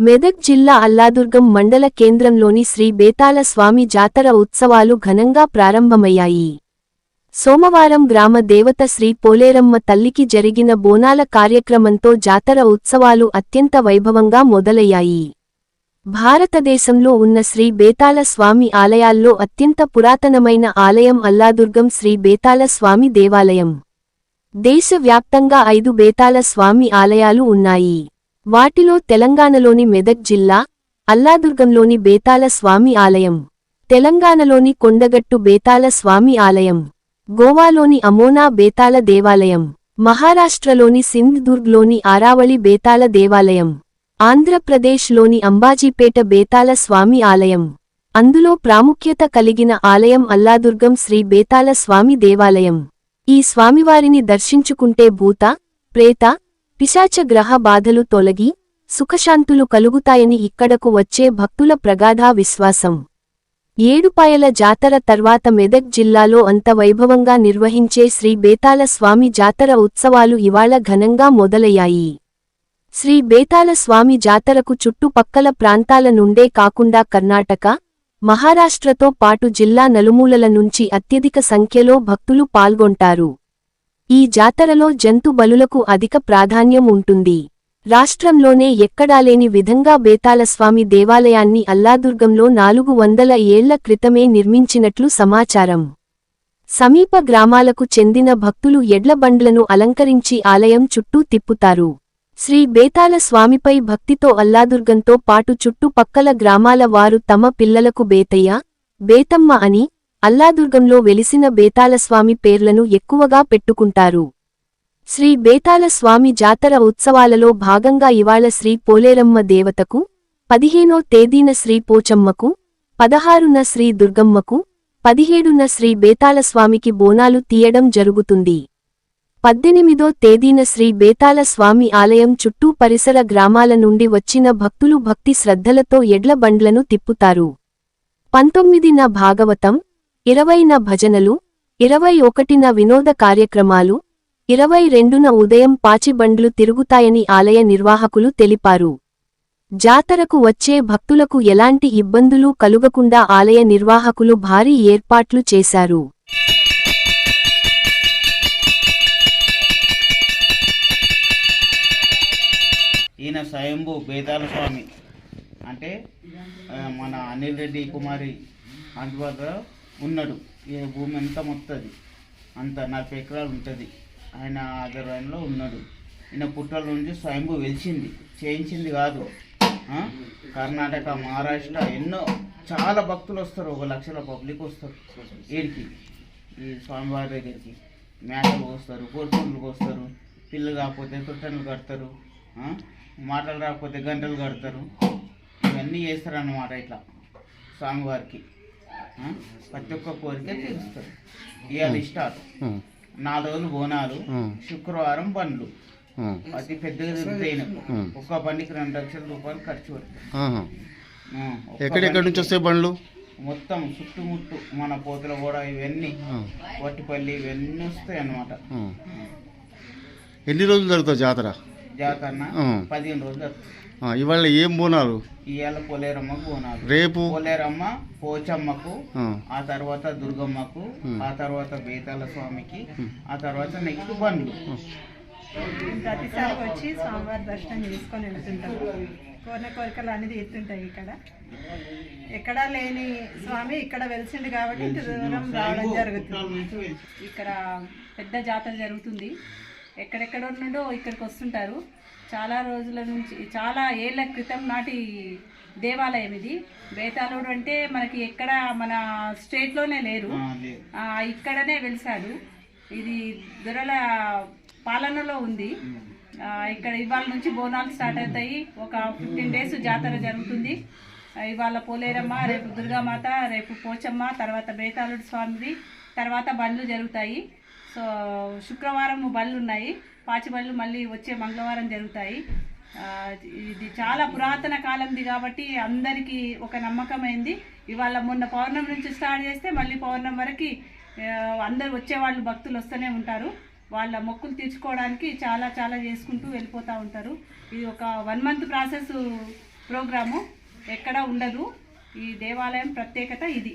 మెదక్ జిల్లా అల్లాదుర్గం మండల కేంద్రంలోని శ్రీ బేతాల స్వామి జాతర ఉత్సవాలు ఘనంగా ప్రారంభమయ్యాయి. సోమవారం గ్రామ దేవత శ్రీ పోలేరమ్మ తల్లికి జరిగిన బోనాల కార్యక్రమంతో జాతర ఉత్సవాలు అత్యంత వైభవంగా మొదలయ్యాయి. భారతదేశంలో ఉన్న శ్రీ బేతాల స్వామి ఆలయాల్లో అత్యంత పురాతనమైన ఆలయం అల్లాదుర్గం శ్రీ బేతాల స్వామి దేవాలయం. దేశవ్యాప్తంగా ఐదు బేతాల స్వామి ఆలయాలు ఉన్నాయి. వాటిలో తెలంగాణలోని మెదక్ జిల్లా అల్లాదుర్గంలోని బేతాల స్వామి ఆలయం తెలంగాణలోని కొండగట్టు బేతాల స్వామి ఆలయం గోవాలోని అమోనా బేతాల దేవాలయం మహారాష్ట్రలోని సింధ్దుర్గ్లోని ఆరావళి బేతాల దేవాలయం ఆంధ్రప్రదేశ్లోని అంబాజీపేట బేతాల స్వామి ఆలయం. అందులో ప్రాముఖ్యత కలిగిన ఆలయం అల్లాదుర్గం శ్రీ బేతాల స్వామి దేవాలయం. ఈ స్వామివారిని దర్శించుకుంటే భూత ప్రేత పిశాచ గ్రహ బాధలు తొలగి సుఖశాంతులు కలుగుతాయని ఇక్కడకు వచ్చే భక్తుల ప్రగాఢా విశ్వాసం. ఏడుపాయల జాతర తర్వాత మెదక్ జిల్లాలో అంత వైభవంగా నిర్వహించే శ్రీ బేతాల స్వామి జాతర ఉత్సవాలు ఇవాళ ఘనంగా మొదలయ్యాయి. శ్రీ బేతాల స్వామి జాతరకు చుట్టుపక్కల ప్రాంతాల నుండే కాకుండా కర్ణాటక మహారాష్ట్రతో పాటు జిల్లా నలుమూలల నుంచి అత్యధిక సంఖ్యలో భక్తులు పాల్గొంటారు. ఈ జాతరలో జంతు బలులకు అధిక ప్రాధాన్యం ఉంటుంది. రాష్ట్రంలోనే ఎక్కడాలేని విధంగా బేతాలస్వామి దేవాలయాన్ని అల్లాదుర్గంలో నాలుగు వందల ఏళ్ళ క్రితమే నిర్మించినట్లు సమాచారం. సమీప గ్రామాలకు చెందిన భక్తులు ఎడ్లబండ్లను అలంకరించి ఆలయం చుట్టూ తిప్పుతారు. శ్రీ బేతాల స్వామిపై భక్తితో అల్లాదుర్గంతో పాటు చుట్టుపక్కల గ్రామాల వారు తమ పిల్లలకు బేతయ్య బేతమ్మ అని అల్లాదుర్గంలో వెలిసిన బేతాలస్వామి పేర్లను ఎక్కువగా పెట్టుకుంటారు. శ్రీ బేతాలస్వామి జాతర ఉత్సవాలలో భాగంగా ఇవాళ శ్రీ పోలేరమ్మ దేవతకు పదిహేనో తేదీన శ్రీ పోచమ్మకు పదహారున శ్రీ దుర్గమ్మకు పదిహేడున శ్రీ బేతాలస్వామికి బోనాలు తీయడం జరుగుతుంది. పద్దెనిమిదో తేదీన శ్రీ బేతాల స్వామి ఆలయం చుట్టూ పరిసర గ్రామాల నుండి వచ్చిన భక్తులు భక్తి శ్రద్ధలతో ఎడ్ల బండ్లను తిప్పుతారు. పంతొమ్మిదిన భాగవతం ఇరవైన భజనలు ఇరవై ఒకటిన వినోద కార్యక్రమాలు ఇరవై రెండున ఉదయం పాచిబండ్లు తిరుగుతాయని ఆలయ నిర్వాహకులు తెలిపారు. జాతరకు వచ్చే భక్తులకు ఎలాంటి ఇబ్బందులు కలుగకుండా ఆలయ నిర్వాహకులు భారీ ఏర్పాట్లు చేశారు. ఈయన స్వయంభూ బేతాల స్వామి. అంటే మన అనిల్ రెడ్డి కుమారి అందుబాటులో ఉన్నాడు. ఈ భూమి అంతా మొత్తది. అంత నలభై ఎకరాలు ఉంటుంది. ఆయన ఆధ్వర్యంలో ఉన్నాడు. ఈయన పుట్టల నుంచి స్వయంభూ వెలిచింది చేయించింది కాదు. కర్ణాటక మహారాష్ట్ర ఎన్నో చాలా భక్తులు వస్తారు. ఒక లక్షల పబ్లిక్ వస్తారు. వీడికి ఈ స్వామివారి దగ్గరికి. మేకలు కోస్తారు కోరుకుంటలు కోస్తారు. పిల్లలు కాకపోతే తొట్టెలు కడతారు. మాటలు రాకపోతే గంటలు కడతారు. ఇవన్నీ చేస్తారన్నమాట ఇట్లా స్వామివారికి. ప్రతి ఒక్క కోరిక తీరుస్తారు. ఇవాళ స్టార్ట్ నాలుగు రోజులు బోనాలు శుక్రవారం బండ్లు. అతి పెద్దగా తిరుగుతాయి ఒక్క బండికి రెండు లక్షల రూపాయలు ఖర్చు ఒక్క ఎక్కడెక్కడి నుంచి వస్తాయి బండ్లు? మొత్తం చుట్టుముట్టు మన పోతుల కూడా ఇవన్నీ. వట్టిపల్లి ఇవన్నీ వస్తాయి అన్నమాట. ఎన్ని రోజులు జరుగుతుంది జాతర? జాతరన? ఆ. పదిహేను రోజులు వస్తాయి. ఆ, ఇవాళ ఏం బోనాలు? ఇవాళ పోలేరమ్మకు బోనాలు. రేపు? పోలేరమ్మ పోచమ్మకు ఆ. తర్వాత దుర్గమ్మకు. ఆ. తర్వాత బేతాల స్వామికి ఆ తర్వాత నెక్స్ట్ బండ్లు ప్రతిసారి వచ్చి స్వామివారి దర్శనం చేసుకొని వెళ్తుంటాం. కోరిన కోరికలు అన్ని తీరుతుంటాయి ఇక్కడ. ఎక్కడా లేని స్వామి ఇక్కడ వెలిసిండు కాబట్టి ఇంత దూరం రావడం జరుగుతుంది. ఇక్కడ పెద్ద జాతర జరుగుతుంది. ఎక్కడెక్కడ నుండో ఇక్కడికి వస్తుంటారు. చాలా రోజుల నుంచి చాలా ఏళ్ళ క్రితం నాటి దేవాలయం ఇది. బేతాళుడు అంటే మనకి ఎక్కడ మన స్టేట్లోనే లేరు. ఇక్కడనే వెలిసాడు ఇది దొరల పాలనలో ఉంది. ఇక్కడ ఇవాళ నుంచి బోనాలు స్టార్ట్ అవుతాయి. ఒక ఫిఫ్టీన్ డేస్ జాతర జరుగుతుంది. ఇవాళ పోలేరమ్మ రేపు దుర్గామాత రేపు పోచమ్మ తర్వాత బేతాళుడు స్వామిది తర్వాత బండ్లు జరుగుతాయి. సో శుక్రవారం బళ్ళు ఉన్నాయి పాచి బళ్ళు మళ్ళీ వచ్చే మంగళవారం జరుగుతాయి. ఇది చాలా పురాతన కాలంది కాబట్టి అందరికీ ఒక నమ్మకమైంది. ఇవాళ మొన్న పౌర్ణమి నుంచి స్టార్ట్ చేస్తే మళ్ళీ పౌర్ణమి వరకు అందరు వచ్చేవాళ్ళు భక్తులు వస్తూనే ఉంటారు. వాళ్ళ మొక్కులు తీర్చుకోవడానికి చాలా చాలా చేసుకుంటూ వెళ్ళిపోతూ ఉంటారు. ఇది ఒక వన్ మంత్ ప్రాసెస్ ప్రోగ్రాము. ఎక్కడ ఉండదు. ఈ దేవాలయం ప్రత్యేకత ఇది.